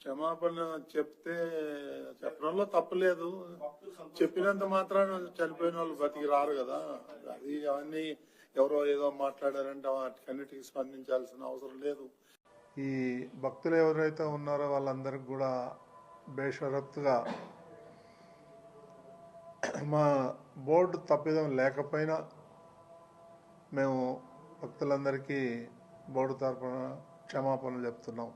క్షమాపణ చెప్తే చెప్పడంలో తప్పలేదు చెప్పినంత మాత్రాన చనిపోయిన వాళ్ళు బతికి రారు కదా. అది అవన్నీ ఎవరో ఏదో మాట్లాడారంటే వాటికన్నిటికీ స్పందించాల్సిన అవసరం లేదు. ఈ భక్తులు ఎవరైతే ఉన్నారో వాళ్ళందరికి కూడా బేషరత్తుగా మా బోర్డు తప్పిదం లేకపోయినా మేము భక్తులందరికీ బోర్డు తరఫున క్షమాపణలు చెప్తున్నాం.